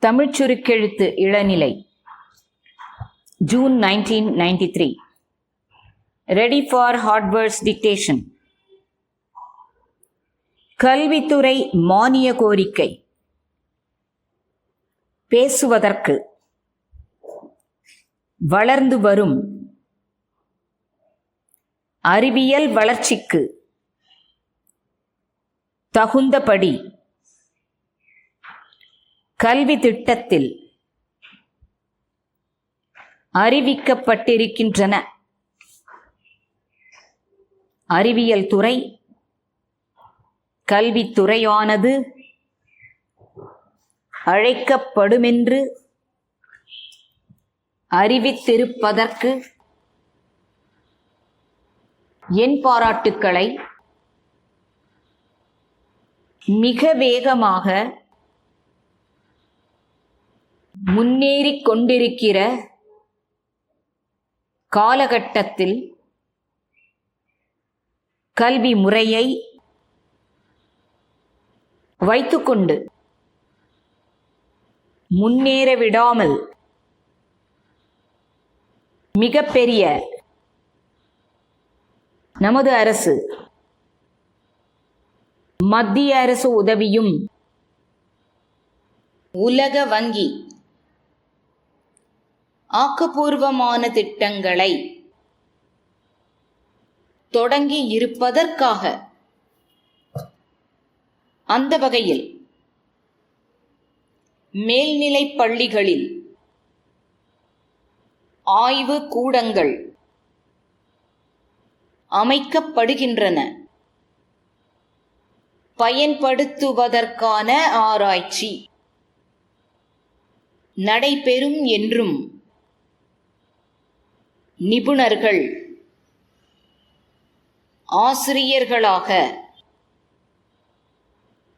தமிழ்ச் சுருக்கெழுத்து இளநிலை. June nineteen ninety three ready for hard words dictation கல்வித்துறை மானிய கோரிக்கை. பேசுவதற்கு. வளர்ந்து வரும். அறிவியல் வளர்ச்சிக்கு. தகுந்தபடி. கல்வி திட்டத்தில் அறிவிக்கப்பட்டிருக்கின்றன. அறிவியல் துறை கல்வித்துறையானது அழைக்கப்படுமென்று அறிவித்திருப்பதற்கு என் பாராட்டுக்களை மிக வேகமாக முன்னேறி கொண்டிருக்கிற காலகட்டத்தில் கல்வி முறையை வைத்துக்கொண்டு முன்னேற விடாமல் மிகப்பெரிய நமது அரசு மத்திய அரசு உதவியும் உலக வங்கி ஆக்கப்பூர்வமான திட்டங்களை தொடங்கி இருப்பதற்காக அந்த வகையில் மேல்நிலைப் பள்ளிகளில் ஆய்வு கூடங்கள் அமைக்கப்படுகின்றன. பயன்படுத்துவதற்கான ஆராய்ச்சி நடைபெறும் என்றும் நிபுணர்கள் ஆசிரியர்களாக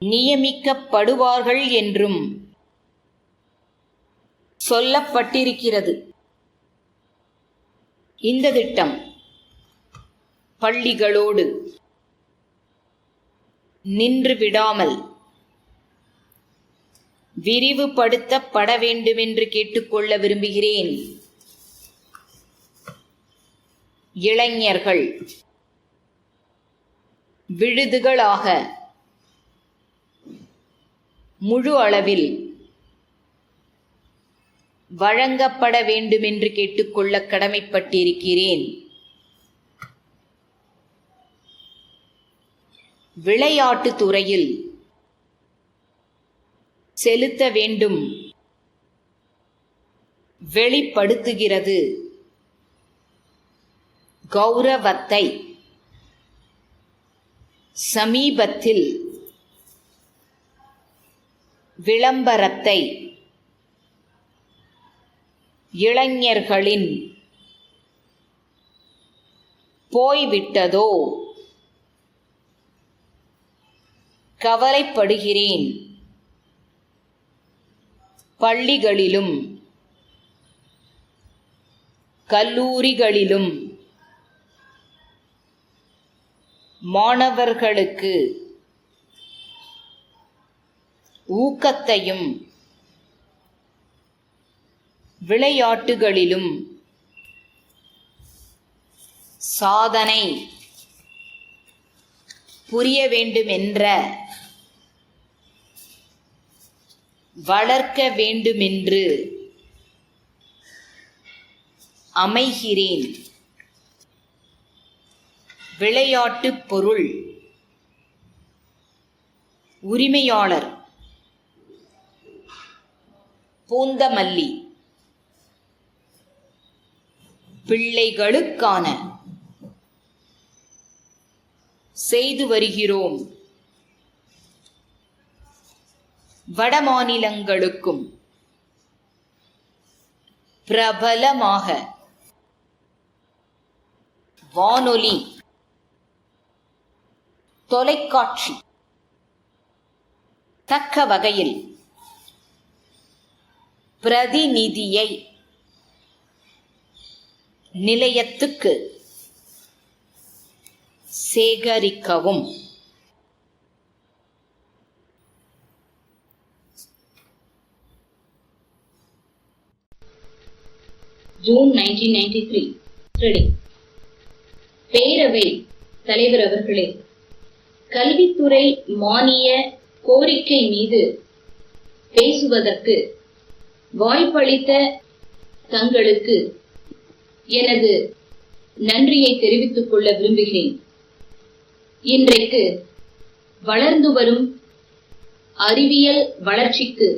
நியமிக்கப்படுவார்கள் என்றும் சொல்லப்பட்டிருக்கிறது. இந்த திட்டம் பள்ளிகளோடு நின்று விடாமல் விரிவுபடுத்தப்பட வேண்டுமென்று கேட்டுக்கொள்ள விரும்புகிறேன். இளைஞர்கள். விழுதுகளாக. முழு அளவில். வழங்கப்பட வேண்டுமென்று கேட்டுக்கொள்ள கடமைப்பட்டிருக்கிறேன். விளையாட்டு துறையில் செலுத்த வேண்டும். வெளிப்படுத்துகிறது. கௌரவத்தை சமீபத்தில் விளம்பரத்தை இளைஞர்களின் போய்விட்டதோ கவலைப்படுகிறேன். பள்ளிகளிலும் கல்லூரிகளிலும் மாணவர்களுக்கு ஊக்கத்தையும் விளையாட்டுகளிலும் சாதனை புரிய வேண்டுமென்ற வளர்க்க வேண்டுமென்று அமைகிறேன். விளையாட்டுப் பொருள். உரிமையாளர். பூந்தமல்லி. பிள்ளைகளுக்கான. செய்து வருகிறோம். வடமாநிலங்களுக்கும் பிரபலமாக. வானொலி. தொலைக்காட்சி. தக்க வகையில் பிரதிநிதியை நிலையத்துக்கு சேகரிக்கவும். ஜூன் நைன்டீன் நைன்டி த்ரீ பேரவை தலைவர் அவர்களே கல்வித்துறை மானிய கோரிக்கை மீது பேசுவதற்கு வாய்ப்பளித்த தங்களுக்கு எனது நன்றியை தெரிவித்துக் கொள்ள விரும்புகிறேன். இன்றைக்கு வளர்ந்து வரும் அறிவியல் வளர்ச்சிக்கு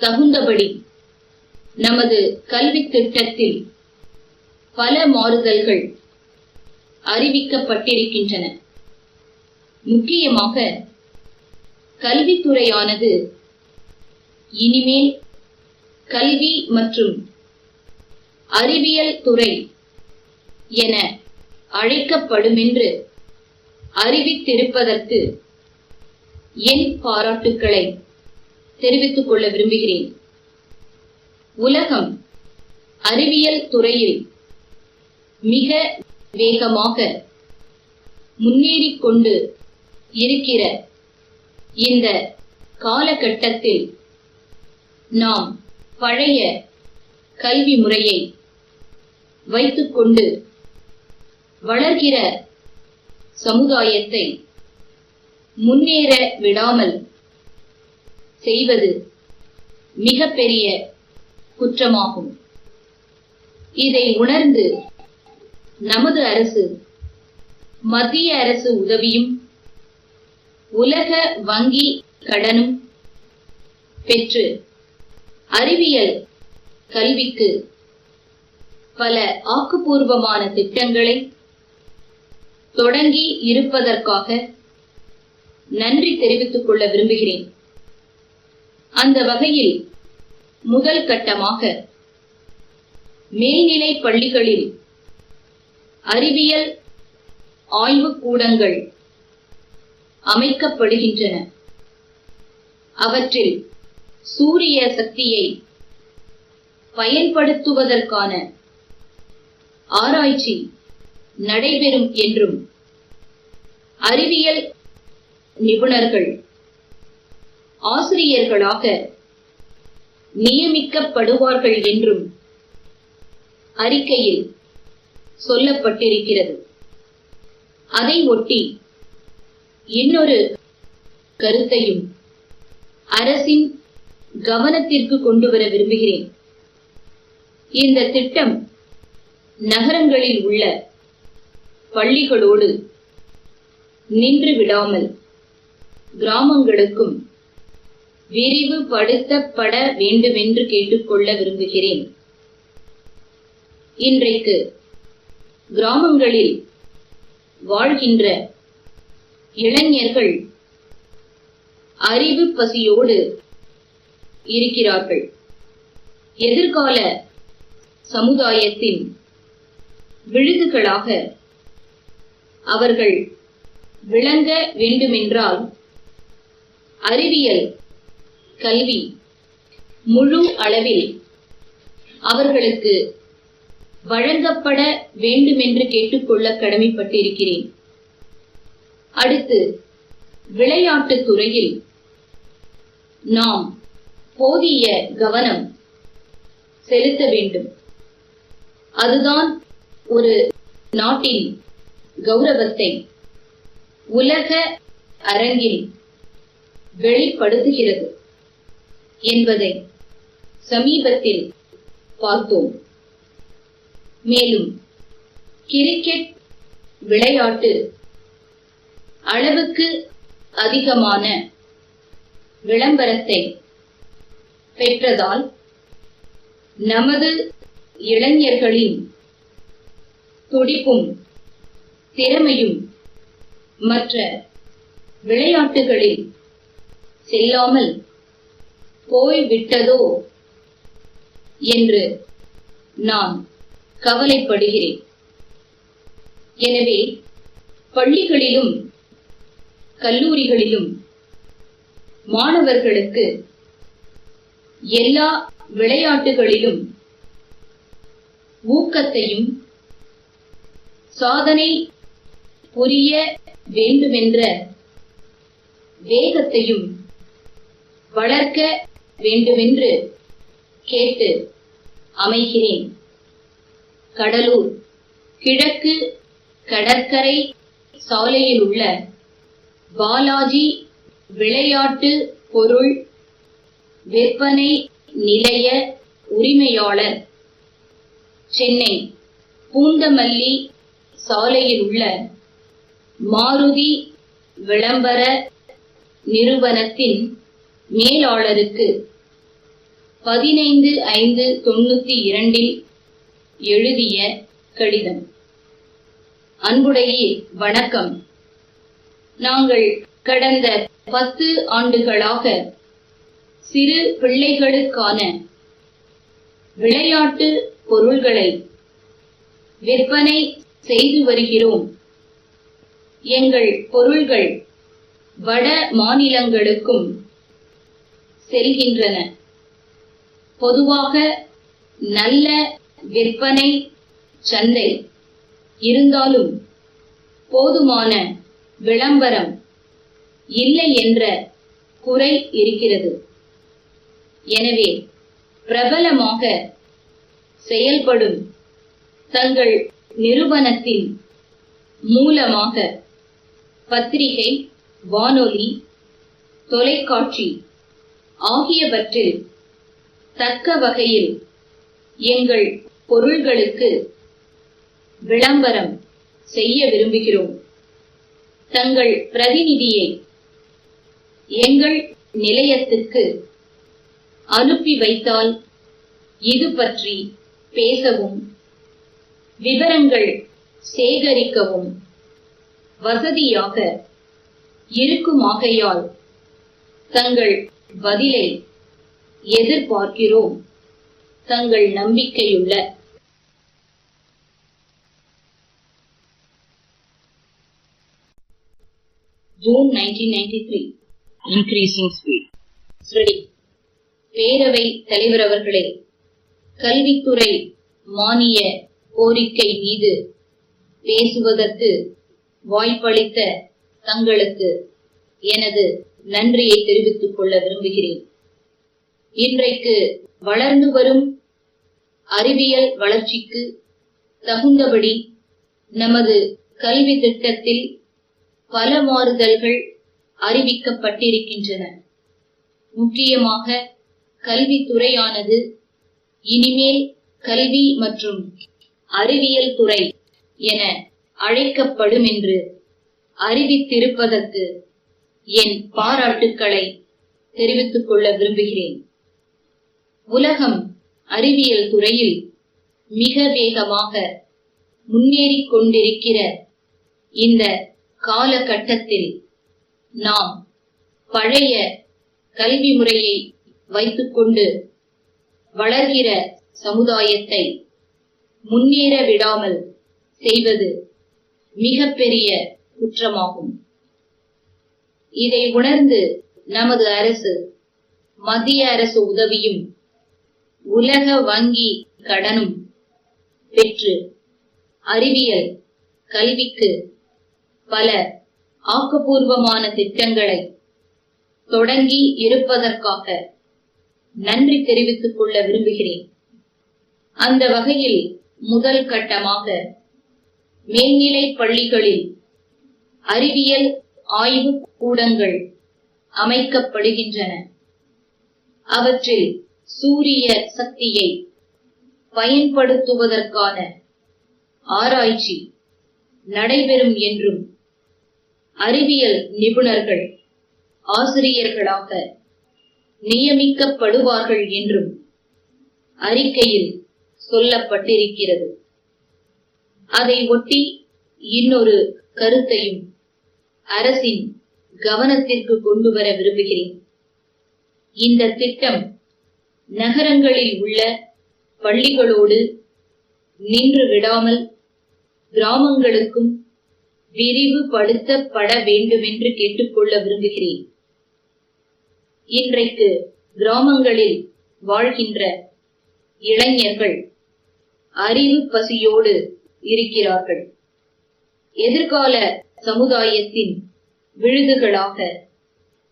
தகுந்தபடி நமது கல்வி திட்டத்தில் பல மாறுதல்கள் அறிவிக்கப்பட்டிருக்கின்றன. முக்கியமாக கல்வித்துறையானது இனிமேல் கல்வி மற்றும் அறிவியல் துறை என அழைக்கப்படுமென்று அறிவித்திருப்பதற்கு என் பாராட்டுக்களை தெரிவித்துக் கொள்ள விரும்புகிறேன். உலகம் அறிவியல் துறையில் மிக வேகமாக முன்னேறிக் கொண்டு இருக்கிற இந்த காலகட்டத்தில் நாம் பழைய கல்வி முறையை வைத்துக்கொண்டு வளர்கிற சமுதாயத்தை முன்னேற விடாமல் செய்வது மிகப்பெரிய குற்றமாகும். இதை உணர்ந்து நமது அரசு மத்திய அரசு உதவியும் உலக வங்கி கடனும் பெற்று அறிவியல் கல்விக்கு பல ஆக்கப்பூர்வமான திட்டங்களை தொடங்கி இருப்பதற்காக நன்றி தெரிவித்துக் கொள்ள விரும்புகிறேன். அந்த வகையில் முதல் கட்டமாக மேல்நிலை பள்ளிகளில் அறிவியல் ஆய்வுக் கூடங்கள் அமைக்கப்படுகின்றன. அவற்றில் சூரிய சக்தியை பயன்படுத்துவதற்கான ஆராய்ச்சி நடைபெறும் என்றும் அறிவியல் நிபுணர்கள் ஆசிரியர்களாக நியமிக்கப்படுவார்கள் என்றும் அறிக்கையில் சொல்லப்பட்டிருக்கிறது. அதை ஒட்டி இன்னொரு கருத்தையும் அரசின் கவனத்திற்கு கொண்டு வர விரும்புகிறேன். இந்த திட்டம் நகரங்களில் உள்ள பள்ளிகளோடு நின்று விடாமல் கிராமங்களுக்கும் விரிவுபடுத்தப்பட வேண்டுமென்று கேட்டுக்கொள்ள விரும்புகிறேன். இன்றைக்கு கிராமங்களில் வாழ்கின்ற இளைஞர்கள் அறிவு பசியோடு இருக்கிறார்கள். எதிர்கால சமுதாயத்தின் விழுதுகளாக அவர்கள் விளங்க வேண்டுமென்றால் அறிவியல் கல்வி முழு அளவில் அவர்களுக்கு வழங்கப்பட வேண்டுமென்று கேட்டுக்கொள்ள கடமைப்பட்டிருக்கிறேன். அடுத்து விளையாட்டுத் துறையில் நாம் போதிய கவனம் செலுத்த வேண்டும். அதுதான் ஒரு நாட்டின் கௌரவத்தை உலக அரங்கில் வெளிப்படுத்துகிறது என்பதை சமீபத்தில் பார்த்தோம். மேலும் கிரிக்கெட் விளையாட்டு அளவுக்கு அதிகமான விளம்பரத்தை பெற்றதால் நமது இளைஞர்களின் துடிப்பும் திறமையும் மற்ற விளையாட்டுகளில் செல்லாமல் போய்விட்டதோ என்று நான் கவலைப்படுகிறேன். எனவே பள்ளிகளிலும் கல்லூரிகளிலும் மாணவர்களுக்கு எல்லா விளையாட்டுகளிலும் ஊக்கத்தையும் சாதனை புரிய வேண்டுமென்ற வேகத்தையும் வளர்க்க வேண்டுமென்று கேட்டு அமைகிறேன். கடலூர் கிழக்கு கடற்கரை சாலையில் உள்ள பாலாஜி விளையாட்டு பொருள் விற்பனை நிலைய உரிமையாளர். சென்னை பூந்தமல்லி சாலையில் உள்ள மாருதி விளம்பர நிறுவனத்தின் மேலாளருக்கு பதினைந்து ஐந்து தொண்ணூத்தி இரண்டில் எழுதிய கடிதம். அன்புடையே வணக்கம். நாங்கள் கடந்த பத்து ஆண்டுகளாக சிறு பிள்ளைகளுக்கான விளையாட்டு பொருள்களை விற்பனை செய்து வருகிறோம். எங்கள் பொருள்கள் வட மாநிலங்களுக்கும் செல்கின்றன. பொதுவாக நல்ல விற்பனை சந்தை இருந்தாலும் போதுமான விளம்பரம் இல்லை என்ற குறை இருக்கிறது. எனவே பிரபலமாக செயல்படும் தங்கள் நிறுவனத்தின் மூலமாக பத்திரிகை வானொலி தொலைக்காட்சி ஆகியவற்றில் தக்க வகையில் எங்கள் பொருள்களுக்கு விளம்பரம் செய்ய விரும்புகிறோம். தங்கள் பிரதிநிதியை எங்கள் நிலையத்துக்கு அனுப்பி வைத்தால் இது பற்றி பேசவும் விவரங்கள் சேகரிக்கவும் வசதியாக இருக்குமாகையால் தங்கள் பதிலை எதிர்பார்க்கிறோம். தங்கள் நம்பிக்கையுள்ள ஜூன் 1993 increasing speed. ஸ்ருதி பேரவை தலைவர் அவர்களே கல்வித்துறை மானிய கோரிக்கை மீது பேசுவதற்கு வாய்ப்பளித்த தங்களுக்கு எனது நன்றியை தெரிவித்துக் கொள்ள விரும்புகிறேன். இன்றைக்கு வளர்ந்து வரும் அறிவியல் வளர்ச்சிக்கு தகுந்தபடி நமது கல்வி திட்டத்தில் பல மாறுதல்கள் அறிவிக்கப்பட்டிருக்கின்றன. முக்கியமாக கல்வித்துறையானது இனிமேல் கல்வி மற்றும் அறிவியல் துறை என அழைக்கப்படும் என்று அறிவித்திருப்பதற்கு என் பாராட்டுக்களை தெரிவித்துக் கொள்ள விரும்புகிறேன். உலகம் அறிவியல் துறையில் மிக வேகமாக முன்னேறிக் கொண்டிருக்கிற இந்த காலகட்டத்தில் நாம் பழைய கல்வி முறையை வைத்துக்கொண்டு வளர்கிற சமுதாயத்தை முன்னேற விடாமல் செய்வது மிகப்பெரிய குற்றமாகும். இதை உணர்ந்து நமது அரசு மத்திய அரசு உதவியும் உலக வங்கி கடனும் பெற்று அறிவியல் கல்விக்கு பல ஆக்கப்பூர்வமான திட்டங்களை தொடங்கி இருப்பதற்காக நன்றி தெரிவித்துக் கொள்ள விரும்புகிறேன். அந்த வகையில் முதல் கட்டமாக மேல்நிலை பள்ளிகளில் அறிவியல் ஆய்வு கூடங்கள் அமைக்கப்படுகின்றன. அவற்றில் சூரிய சக்தியை பயன்படுத்துவதற்கான ஆராய்ச்சி நடைபெறும் என்றும் அறிவியல் நிபுணர்கள் ஆசிரியர்களாக நியமிக்கப்படுவார்கள் என்றும் அறிக்கையில் சொல்லப்பட்டிருக்கிறது. அதை ஒட்டி இன்னொரு கருத்தையும் அரசின் கவனத்திற்கு கொண்டு வர விரும்புகிறேன். இந்த திட்டம் நகரங்களில் உள்ள பள்ளிகளோடு நின்று விடாமல் கிராமங்களுக்கும் விரிவுபடுத்தப்பட வேண்டுமென்று கேட்டுக்கொள்ள விரும்புகிறேன். இன்றைக்கு கிராமங்களில் வாழ்கின்ற இளைஞர்கள் அறிவு பசியோடு இருக்கிறார்கள். எதிர்கால சமுதாயத்தின் விழுதுகளாக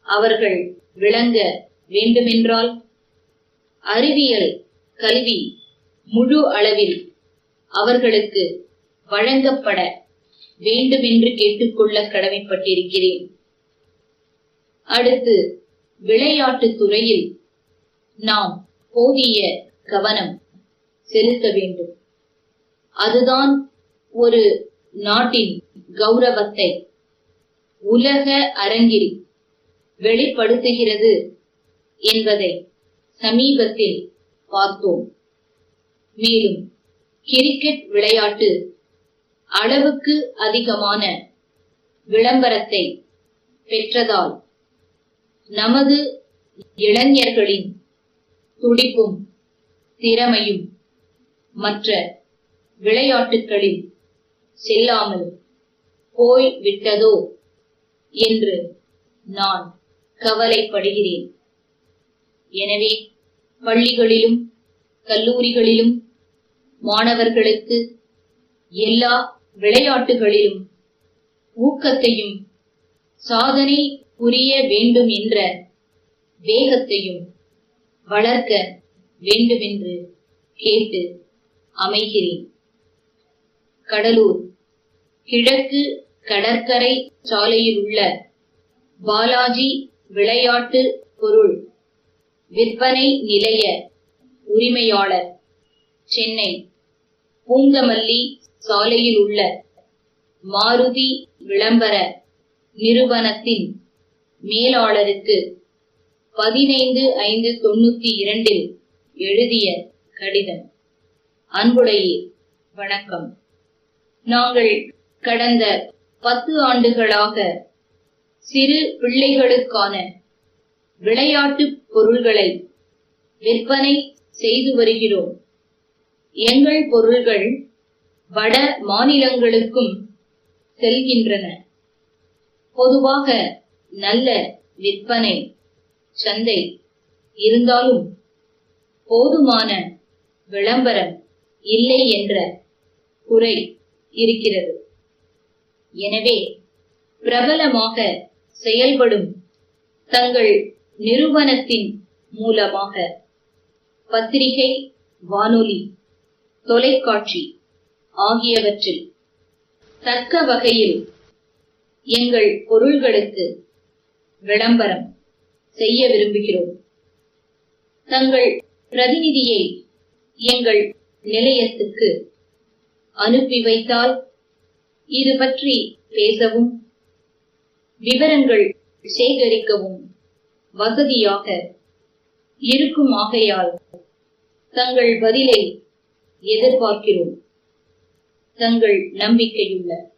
அவர்கள் விளங்க வேண்டுமென்றால் அறிவியல் கல்வி முழு அளவில் அவர்களுக்கு வழங்கப்பட வேண்டுமென்று கேட்டுக்கொள்ள கடமைப்பட்டிருக்கிறேன். அடுத்து விளையாட்டு துறையில் நாம் போதிய கவனம் செலுத்த வேண்டும். அதுதான் ஒரு நாட்டின் கௌரவத்தை உலக அரங்கில் வெளிப்படுத்துகிறது என்பதை சமீபத்தில் பார்த்தோம். மேலும் கிரிக்கெட் விளையாட்டு அளவுக்கு அதிகமான விளம்பரத்தை பெற்றதால் நமது இளைஞர்களின் துடிப்பும் திறமையும் மற்ற விளையாட்டுகளில் செல்லாமல் போய்விட்டதோ என்று நான் கவலைப்படுகிறேன். எனவே பள்ளிகளிலும் கல்லூரிகளிலும் மாணவர்களுக்கு எல்லா விளையாட்டுகளிலும் ஊக்கத்தையும் சாதனை புரிய வேண்டும் என்ற வேகத்தையும் வளர்க்க வேண்டுமென்று கேட்டு அமைகிறேன். கடலூர் கிழக்கு கடற்கரை சாலையில் உள்ள பாலாஜி விளையாட்டு பொருள் விற்பனை நிலைய உரிமையாளர் சென்னை. பூங்கமல்லி சாலையில் உள்ள மாருதி விளம்பர நிறுவனத்தின் மேலாளருக்கு பதினைந்து ஐந்து தொண்ணூத்தி இரண்டில் எழுதிய கடிதம். அன்புடைய வணக்கம். நாங்கள் கடந்த பத்து ஆண்டுகளாக சிறு பிள்ளைகளுக்கான விளையாட்டு பொருள்களை விற்பனை செய்து வருகிறோம். எங்கள் பொருள்கள் வட மாநிலங்களுக்கும் செல்கின்றன. பொதுவாக நல்ல விற்பனை சந்தை இருந்தாலும் போதுமான விளம்பரம் இல்லை என்ற குறை இருக்கிறது. எனவே பிரபலமாக செயல்படும் தங்கள் நிறுவனத்தின் மூலமாக பத்திரிகை வானொலி தொலைக்காட்சி ஆகியவற்றில். தக்க வகையில் எங்கள் பொருள்களுக்கு விளம்பரம் செய்ய விரும்புகிறோம். தங்கள் பிரதிநிதியை எங்கள் நிலையத்துக்கு அனுப்பி வைத்தால் இது பற்றி பேசவும் விவரங்கள் சேகரிக்கவும் வசதியாக இருக்குமாகையால் தங்கள் பதிலை எதிர்பார்க்கிறோம். தங்கள் நம்பிக்கையுள்ள